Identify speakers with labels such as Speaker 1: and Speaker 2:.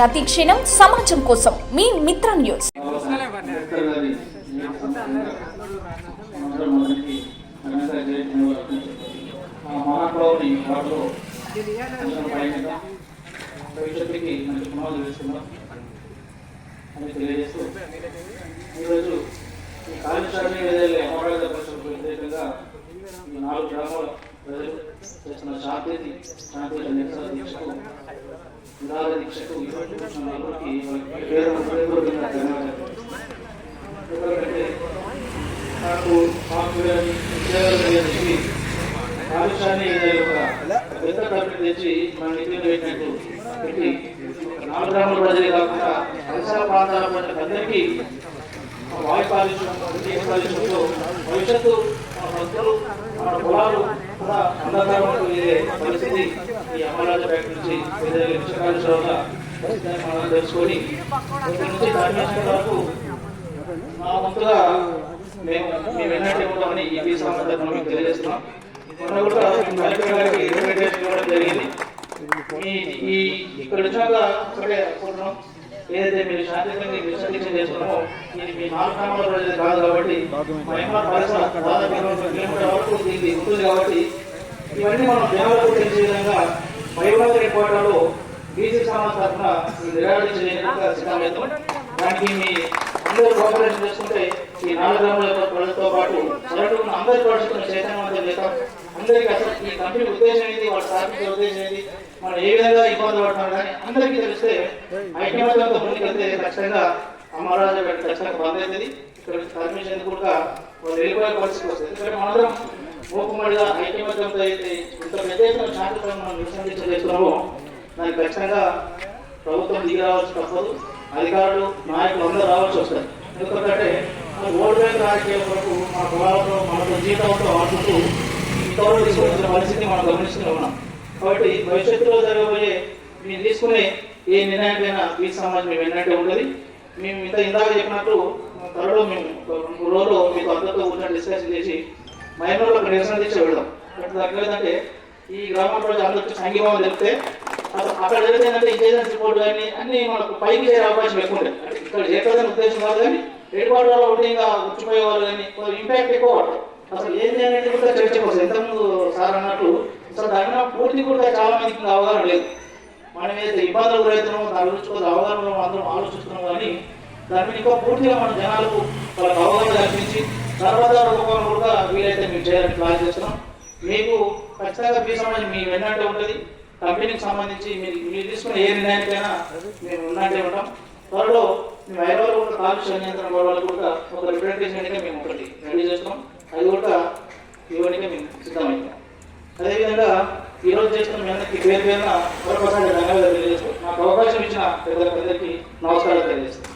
Speaker 1: ప్రతి క్షణం సమాజం కోసం మీ మిత్ర న్యూస్.
Speaker 2: భవిష్యత్తుకి మంచి అని తెలియజేస్తూ ఈరోజు ఈ కాళేశ్వరం ఏదైతే అమరావతి పరిషత్కు వ్యతిరేకంగా ఈ నాలుగు గ్రామాల ప్రజలు చేస్తున్న శాంతి శాంతి నిరసన దీక్షకు నిరాహార ఎందుకంటే నాకు సాఫ్ట్వేర్ ఉద్యోగాలు కాలుష్యాన్ని పెద్ద కంపెనీ తెచ్చి మన నిధులు పెట్టినట్టు. పెట్టి నాలుగు గ్రామాల ప్రజలే కాకుండా పరిసర ప్రాంతాల అందరికీ వాయు కాలుష్యం నీటి కాలుష్యంతో భవిష్యత్తు భక్తులు మన పొలాలు కూడా అంధకారంలో పరిస్థితి ఈ అమరావతి నుంచి విష కాలుష్యం వల్ల మనం తెలుసుకొని నుంచి వరకు మా వంతుగా మేము మేము ఎన్నట్టు ఉంటామని ఈ పీ మీకు తెలియజేస్తున్నాం. మొన్న కూడా కలెక్టర్ గారికి ఇవ్వడం జరిగింది. ఈ ఇక్కడ వచ్చాక అనుకుంటున్నాం ఏదైతే మీరు శారీరకంగా ఈ విశ్లేషణ చేస్తున్నామో ఇది మీ నాలుగు గ్రామాల ప్రజలు కాదు కాబట్టి మా ఎంఆర్ వరకు ఇది ఉంటుంది కాబట్టి ఇవన్నీ మనం జనాలకు తెలిసే విధంగా వైభవ కోటలో బీసీ సమాజ తరఫున ఈ చేయడానికి సిద్ధమవుతాం దానికి మీ అందరూ కోఆపరేషన్ చేసుకుంటే ఈ నాలుగు గ్రామాల ప్రజలతో పాటు మొదటి ఉన్న అందరి పరిస్థితులను చేతనం అందరికీ అసలు ఈ కంపెనీ ఉద్దేశం ఏంటి? వాళ్ళ సాధించే ఉద్దేశం ఏంటి? మనం ఏ విధంగా ఇబ్బంది పడుతున్నాం అందరికీ తెలిస్తే ఐక్యమత్యంతో ముందుకెళ్తే ఖచ్చితంగా అమరాజు ఖచ్చితంగా బంద్ అవుతుంది. ఇక్కడ పర్మిషన్ కూడా వాళ్ళు వెళ్ళిపోయే పరిస్థితి వస్తుంది. ఎందుకంటే మనందరం మూకుమ్మడిగా ఐక్యమత్యంతో అయితే ఇంత పెద్ద ఎత్తున శాంతితో మనం నిశ్చయించ చేస్తున్నామో దానికి ఖచ్చితంగా ప్రభుత్వం దిగి రావాల్సి తప్పదు. అధికారులు నాయకులు అందరూ రావాల్సి వస్తారు. ఎందుకంటే ఓల్డ్ ఓటు బ్యాంక్ రాజకీయాల వరకు మా కులాలతో మనతో జీవితంతో ఆడుతూ ఇంతవరకు తీసుకొచ్చిన పరిస్థితి మనం గమనిస్తూనే ఉన్నాం. కాబట్టి భవిష్యత్తులో జరగబోయే మీరు తీసుకునే ఏ నిర్ణయానికైనా ఈ సమాజం మేము ఎన్నట్టే ఉంటుంది. మేము ఇంత ఇందాక చెప్పినట్టు త్వరలో మేము ఒక రెండు రోజులు మీకు అందరితో కూర్చొని డిస్కషన్ చేసి మైనర్లో ఒక నిరసన దీక్ష వెళ్దాం ఏంటంటే ఈ గ్రామం రోజు అందరికీ సంఘీభావం తెలిపితే అక్కడ జరిగితే ఏంటంటే ఇంటెలిజెన్స్ రిపోర్ట్ కానీ అన్ని మనకు పైకి చేరే అవకాశం ఎక్కువ ఉంటుంది. ఇక్కడ చేయాలని ఉద్దేశం కాదు కానీ రేటు వల్ల ఉంటే ఇంకా వచ్చిపోయే వాళ్ళు కానీ ఇంపాక్ట్ ఎక్కువ పడుతుంది అసలు ఏంటి అనేది కూడా చర్చకు వస్తుంది ఇంతకుముందు సార్ అన్నట్టు అసలు దాని మీద పూర్తి కూడా చాలా మందికి అవగాహన లేదు. మనం ఏదైతే ఇబ్బందులు గురవుతున్నామో దాని గురించి కొంత అవగాహన అందరం ఆలోచిస్తున్నాం కానీ దాని మీద ఇంకా పూర్తిగా మన జనాలకు వాళ్ళకి అవగాహన కల్పించి తర్వాత రూపంలో కూడా వీలైతే మేము చేయాలని ప్లాన్ చేస్తున్నాం. మీకు ఖచ్చితంగా మీ సంబంధించి మీ వెన్నంటే ఉంటుంది. కంపెనీకి సంబంధించి మీరు మీరు తీసుకున్న ఏ నిర్ణయానికైనా మేము ఉన్నట్టే ఉంటాం. త్వరలో మేము హైదరాబాద్ కూడా కాలుష్య నియంత్రణ వాళ్ళు కూడా ఒక రిప్రజెంటేషన్ మేము ఒకటి రెడీ చేస్తున్నాం. అది కూడా ఇవ్వడానికి మేము అదేవిధంగా ఈ రోజు చేస్తున్న మీ అందరికీ పేరు పేరున మరొకసారి ధన్యవాదాలు తెలియజేస్తూ నాకు అవకాశం ఇచ్చిన పెద్దల పెద్దలకి నమస్కారాలు తెలియజేస్తాను